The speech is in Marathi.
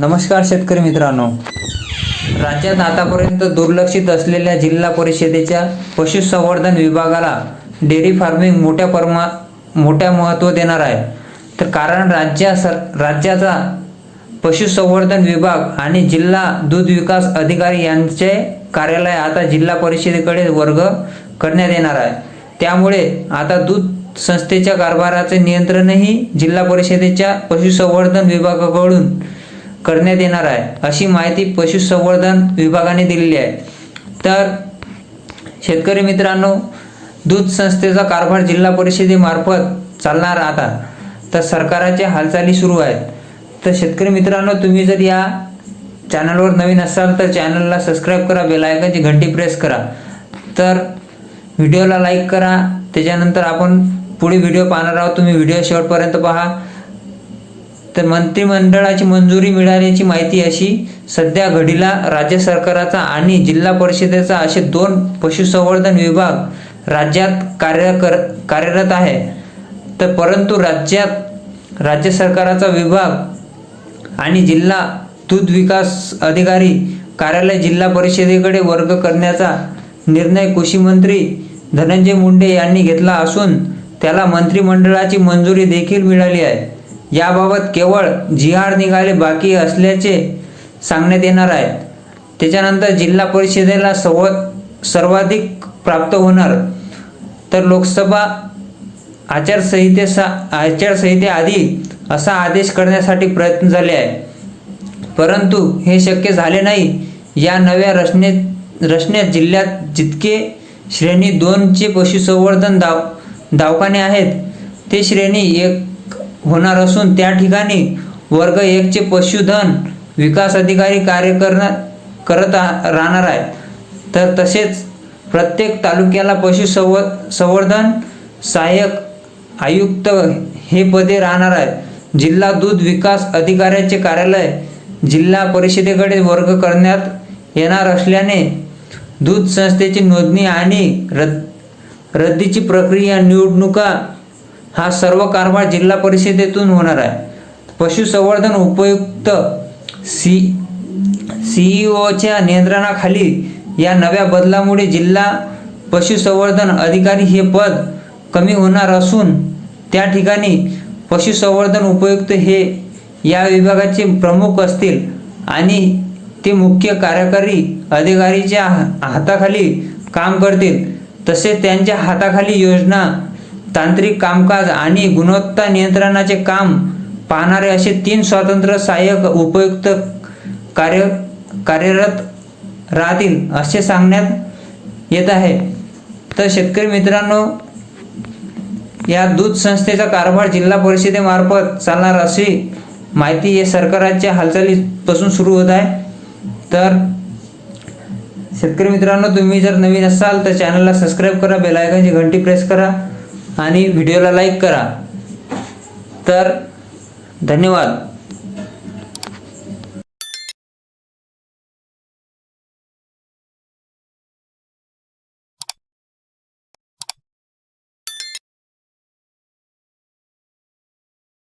नमस्कार शेतकरी मित्रांनो. राज्यात आतापर्यंत दुर्लक्षित असलेल्या जिल्हा परिषदेच्या पशुसंवर्धन विभागाला डेअरी फार्मिंग मोठ्या परमा मोठ्या महत्त्व देणार आहे. तर कारण राज्या सर राज्याचा पशुसंवर्धन विभाग आणि जिल्हा दूध विकास अधिकारी यांचे कार्यालय आता जिल्हा परिषदेकडे वर्ग करण्यात येणार आहे. त्यामुळे आता दूध संस्थेच्या कारभाराचे नियंत्रणही जिल्हा परिषदेच्या पशुसंवर्धन विभागाकडून करण्यात येणार आहे अशी माहिती पशुसंवर्धन विभागाने दिलेली आहे. तर शेतकरी मित्रांनो दूध संस्थेचा कारभार जिल्हा परिषदेमार्फत चालणार आता. तर सरकाराच्या हालचाली सुरू आहेत. तर शेतकरी मित्रांनो तुम्ही जर या चॅनलवर नवीन असाल तर चॅनलला सबस्क्राईब करा बेलायकनची घंटी प्रेस करा. तर व्हिडिओला लाईक करा. त्याच्यानंतर आपण पुढे व्हिडिओ पाहणार आहोत. तुम्ही व्हिडिओ शेवटपर्यंत पहा. तर मंत्रिमंडळाची मंजुरी मिळाल्याची माहिती अशी सध्या घडीला राज्य सरकाराचा आणि जिल्हा परिषदेचा असे दोन पशुसंवर्धन विभाग राज्यात कार्य कर कार्यरत आहे. तर परंतु राज्यात राज्य सरकाराचा विभाग आणि जिल्हा दूध विकास अधिकारी कार्यालय जिल्हा परिषदेकडे वर्ग करण्याचा निर्णय कृषी मंत्री धनंजय मुंडे यांनी घेतला असून त्याला मंत्रिमंडळाची मंजुरी देखील मिळाली आहे. याबाबत केवळ जी आर निघाले बाकी असल्याचे सांगण्यात येणार आहे. त्याच्यानंतर जिल्हा परिषदेला सव सर्वाधिक प्राप्त होणार तर लोकसभा आचारसंहितेसा आचारसंहितेआधी असा आदेश करण्यासाठी प्रयत्न झाले आहे. परंतु हे शक्य झाले नाही. या नव्या रचने रचनेत जिल्ह्यात जितके श्रेणी दोनचे पशुसंवर्धन दाव दवाखाने आहेत ते श्रेणी एक होणार असून त्या ठिकाणी वर्ग एकचे पशुधन विकास अधिकारी कार्य करणार करत राहणार आहे. तर तसेच प्रत्येक तालुक्याला पशुसंव संवर्धन सहाय्यक आयुक्त हे पदे राहणार आहेत जिल्हा दूध विकास अधिकाऱ्याचे कार्यालय जिल्हा परिषदेकडे वर्ग करण्यात येणार असल्याने दूध संस्थेची नोंदणी आणि रद्द रद्दीची प्रक्रिया निवडणुका हा सर्व कारभार जिल्हा परिषदेतून होणार आहे. पशुसंवर्धन उपयुक्त सी सीईओच्या नियंत्रणाखाली या नव्या बदलामुळे जिल्हा पशुसंवर्धन अधिकारी हे पद कमी होणार असून त्या ठिकाणी पशुसंवर्धन उपयुक्त हे या विभागाचे प्रमुख असतील आणि ते मुख्य कार्यकारी अधिकारीच्या हा- हाताखाली काम करतील. तसेच त्यांच्या हाताखाली योजना तांत्रिक कामकाज आणि गुणवत्ता नियंत्रणाचे काम पाहणारे असे तीन स्वतंत्र सहाय्यक उपयुक्त कार्य कार्यरत राहतील असे सांगण्यात येत आहे. तर शेतकरी मित्रांनो या दूध संस्थेचा कारभार जिल्हा परिषदेमार्फत चालणार अशी माहिती हे सरकाराच्या हालचालीपासून सुरू होत आहे. तर शेतकरी मित्रांनो तुम्ही जर नवीन असाल तर चॅनलला सबस्क्राईब करा बेल घंटी प्रेस करा. आणि व्हिडिओला लाईक करा. तर धन्यवाद.